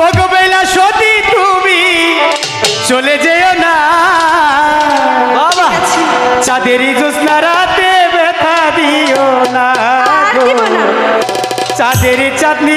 ভগবেলা সতী তুমি চলে যেও না। বাবা চাঁদেরই জোৎস্না রাতে ব্যথা দিও না। চাঁদেরই চাঁদনি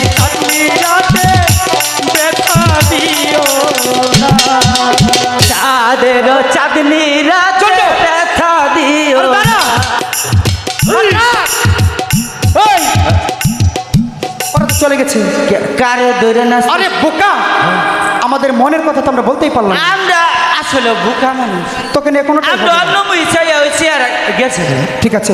চাঁদের চাঁদনি রাজে ব্যথা দিও। চলে গেছে। কারে দূরে না আরে বোকা! আমাদের মনের কথা তো আমরা বলতেই পারলাম আমরা আসলে বোকা মানুষ। তোকে নিয়ে কোনো আমরা অন্য বিষয় হয়েছি আর গেছে। ঠিক আছে।